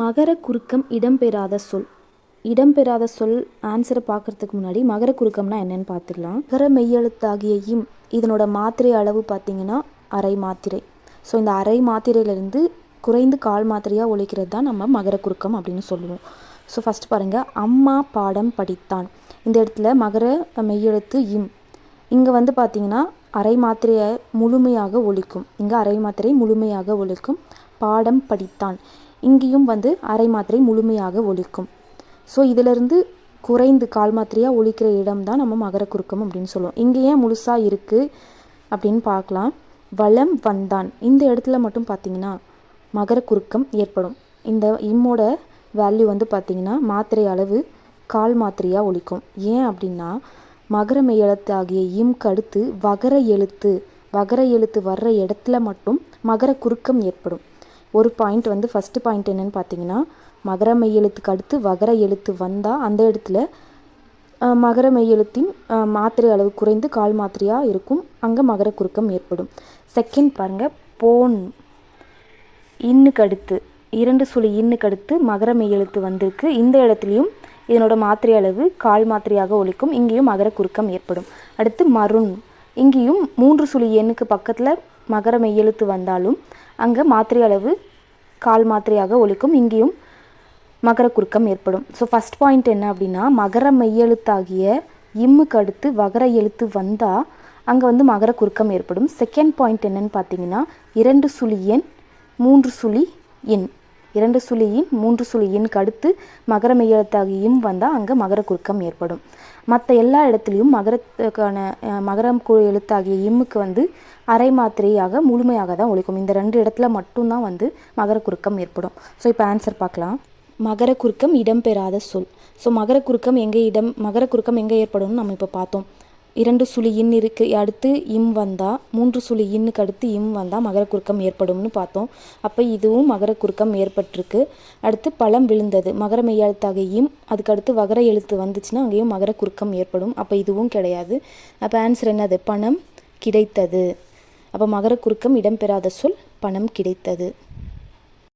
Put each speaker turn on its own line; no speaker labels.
மகர குறுக்கம் இடம்பெறாத சொல். இடம்பெறாத சொல் ஆன்சரை பார்க்குறதுக்கு முன்னாடி மகர குறுக்கம்னா என்னன்னு பார்த்துக்கலாம் மகர மெய்யெழுத்தாகிய இம் இதனோட மாத்திரை அளவு பார்த்தீங்கன்னா அரை மாத்திரை. ஸோ இந்த அரை மாத்திரையிலேருந்து குறைந்து கால் மாத்திரையாக ஒழிக்கிறது தான் நம்ம மகர குறுக்கம் அப்படின்னு சொல்லுவோம். ஸோ ஃபஸ்ட் பாருங்கள் அம்மா பாடம் படித்தான். இந்த இடத்துல மகர மெய்யெழுத்து இம். இங்கே வந்து பார்த்திங்கன்னா அரை மாத்திரையை முழுமையாக ஒழிக்கும். இங்கே அரை மாத்திரை முழுமையாக ஒழிக்கும். பாடம் படித்தான். இங்கேயும் வந்து அரை மாத்திரை முழுமையாக ஒழிக்கும். ஸோ இதிலிருந்து குறைந்து கால் மாத்திரையாக ஒழிக்கிற இடம் தான் நம்ம மகர குறுக்கம் அப்படின்னு சொல்லுவோம். இங்கே ஏன் முழுசாக இருக்குது அப்படின்னு பார்க்கலாம். வளம் வந்தான். இந்த இடத்துல மட்டும் பார்த்தீங்கன்னா மகர குறுக்கம் ஏற்படும். இந்த இம்மோட வேல்யூ வந்து பார்த்திங்கன்னா மாத்திரை அளவு கால் மாத்திரையாக ஒழிக்கும். ஏன் அப்படின்னா மகர மெய் எழுத்து ஆகிய இம்க்கு அடுத்து வகர எழுத்து வகர எழுத்து வர்ற இடத்துல மட்டும் மகர குறுக்கம் ஏற்படும். ஒரு பாயிண்ட் வந்து ஃபஸ்ட்டு பாயிண்ட் என்னென்னு பார்த்தீங்கன்னா மகர மெய் எழுத்துக்கு அடுத்து வகர எழுத்து வந்தால் அந்த இடத்துல மகர மெய் எழுத்தின் மாத்திரை அளவு குறைந்து கால் மாத்திரையாக இருக்கும். அங்கே மகர குறுக்கம் ஏற்படும். செகண்ட் பாருங்கள் போன். இன்னுக்கு அடுத்து இரண்டு சுழி இன்னுக்கு அடுத்து மகர மெய் எழுத்து வந்திருக்கு. இந்த இடத்துலையும் இதனோட மாத்திரை அளவு கால் மாத்திரையாக ஒலிக்கும். இங்கேயும் மகர குறுக்கம் ஏற்படும். அடுத்து மருண். இங்கேயும் மூன்று சுழி எண்ணுக்கு பக்கத்தில் மகர மெய்யெழுத்து வந்தாலும் அங்கே மாத்திரை அளவு கால் மாத்திரையாக ஒலிக்கும். இங்கேயும் மகர குறுக்கம் ஏற்படும். ஸோ ஃபஸ்ட் பாயிண்ட் என்ன அப்படின்னா மகர மெய்யெழுத்தாகிய இம்முக்கு அடுத்து வகர எழுத்து வந்தால் அங்கே வந்து மகர குறுக்கம் ஏற்படும். செகண்ட் பாயிண்ட் என்னன்னு பார்த்தீங்கன்னா இரண்டு சுழி எண் மூன்று சுழி எண். இரண்டு சுழியின் மூன்று சுழியின் கடுத்து மகர மெய்யெழுத்தாகிய வந்தால் அங்கே மகர குறுக்கம் ஏற்படும். மற்ற எல்லா இடத்துலையும் மகரத்துக்கான மகரம் கு எழுத்தாகிய இம்முக்கு வந்து அரை மாத்திரையாக முழுமையாக தான் ஒழிக்கும். இந்த ரெண்டு இடத்துல மட்டும்தான் வந்து மகர குறுக்கம் ஏற்படும். ஸோ இப்போ ஆன்சர் பார்க்கலாம். மகர குறுக்கம் இடம்பெறாத சொல். ஸோ மகர குறுக்கம் எங்கே இடம் மகர குறுக்கம் எங்கே ஏற்படும்னு நம்ம இப்போ பார்த்தோம். இரண்டு சுழி இன் இருக்கு அடுத்து இம் வந்தால் மூன்று சுழி இன்னுக்கு அடுத்து இம் வந்தால் மகர குறுக்கம் ஏற்படும்னு பார்த்தோம். அப்போ இதுவும் மகர குறுக்கம் ஏற்பட்டிருக்கு. அடுத்து பழம் விழுந்தது மகர மெய்யாழ்த்தாக இம் அதுக்கடுத்து வகர எழுத்து வந்துச்சுன்னா அங்கேயும் மகர குறுக்கம் ஏற்படும். அப்போ இதுவும் கிடையாது. அப்போ ஆன்சர் என்னது? பணம் கிடைத்தது. அப்போ மகர குறுக்கம் இடம்பெறாத சொல் பணம் கிடைத்தது.